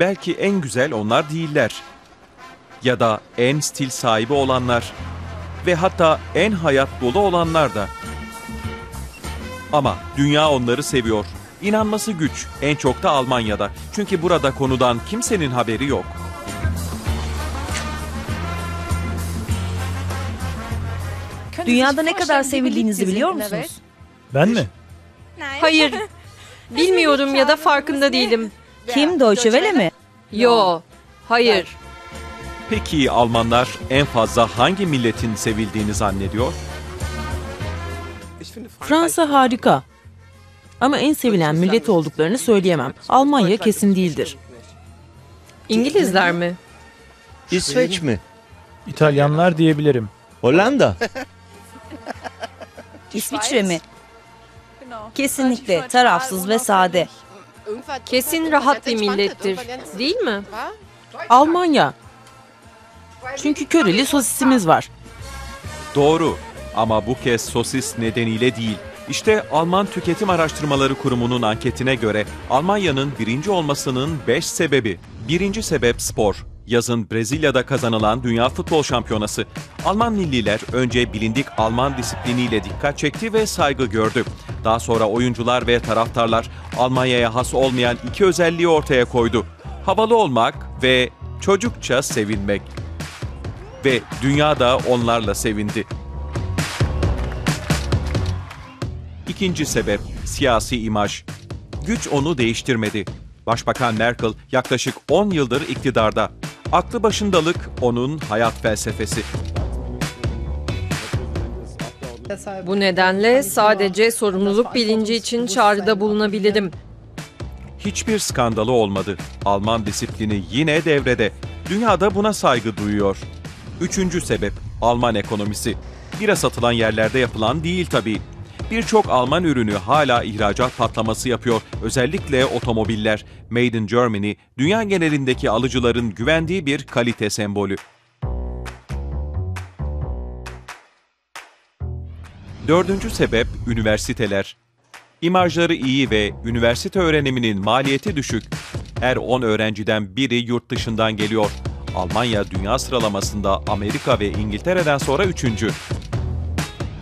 belki en güzel onlar değiller. Ya da en stil sahibi olanlar ve hatta en hayat dolu olanlar da. Ama dünya onları seviyor. İnanması güç, en çok da Almanya'da. Çünkü burada konudan kimsenin haberi yok. Dünyada ne kadar sevildiğinizi biliyor musunuz? Ben mi? Hayır. Bilmiyorum ya da farkında değilim. Kim? Deutsche Welle mi? Yo. Hayır. Peki Almanlar en fazla hangi milletin sevildiğini zannediyor? Fransa harika. Ama en sevilen millet olduklarını söyleyemem. Almanya kesin değildir. İngilizler mi? İsveç mi? İtalyanlar diyebilirim. Hollanda? İsviçre mi? Kesinlikle tarafsız ve sade. Kesin rahat bir millettir. Değil mi? Almanya. Çünkü köreli sosisimiz var. Doğru ama bu kez sosis nedeniyle değil. İşte Alman Tüketim Araştırmaları Kurumu'nun anketine göre Almanya'nın birinci olmasının 5 sebebi. Birinci sebep spor. Yazın Brezilya'da kazanılan Dünya Futbol Şampiyonası. Alman milliler önce bilindik Alman disipliniyle dikkat çekti ve saygı gördü. Daha sonra oyuncular ve taraftarlar Almanya'ya has olmayan iki özelliği ortaya koydu. Havalı olmak ve çocukça sevinmek. Ve dünya da onlarla sevindi. İkinci sebep siyasi imaj. Güç onu değiştirmedi. Başbakan Merkel yaklaşık 10 yıldır iktidarda. Aklı başındalık onun hayat felsefesi. Bu nedenle sadece sorumluluk bilinci için çağrıda bulunabilirim. Hiçbir skandalı olmadı. Alman disiplini yine devrede. Dünyada buna saygı duyuyor. Üçüncü sebep Alman ekonomisi. Bira satılan yerlerde yapılan değil tabii. Birçok Alman ürünü hala ihracat patlaması yapıyor. Özellikle otomobiller. Made in Germany, dünya genelindeki alıcıların güvendiği bir kalite sembolü. Dördüncü sebep üniversiteler. İmajları iyi ve üniversite öğreniminin maliyeti düşük. Her 10 öğrenciden biri yurt dışından geliyor. Almanya dünya sıralamasında Amerika ve İngiltere'den sonra üçüncü.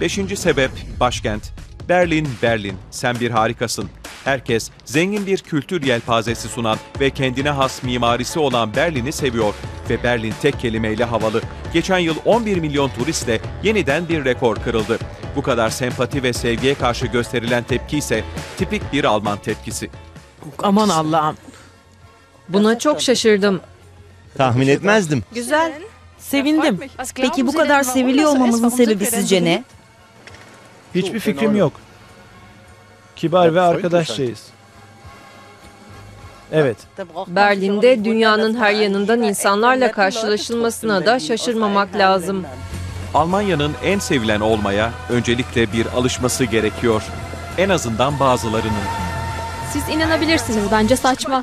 Beşinci sebep başkent. Berlin, Berlin. Sen bir harikasın. Herkes zengin bir kültür yelpazesi sunan ve kendine has mimarisi olan Berlin'i seviyor. Ve Berlin tek kelimeyle havalı. Geçen yıl 11 milyon turistle yeniden bir rekor kırıldı. Bu kadar sempati ve sevgiye karşı gösterilen tepki ise tipik bir Alman tepkisi. Aman Allah'ım. Buna çok şaşırdım. Tahmin etmezdim. Güzel. Sevindim. Peki bu kadar seviliyor olmamızın sebebi sizce ne? Hiçbir fikrim yok. Kibar ve arkadaşçayız. Evet. Berlin'de dünyanın her yanından insanlarla karşılaşılmasına da şaşırmamak lazım. Almanya'nın en sevilen olmaya öncelikle bir alışması gerekiyor. En azından bazılarının. Siz inanabilirsiniz bence saçma.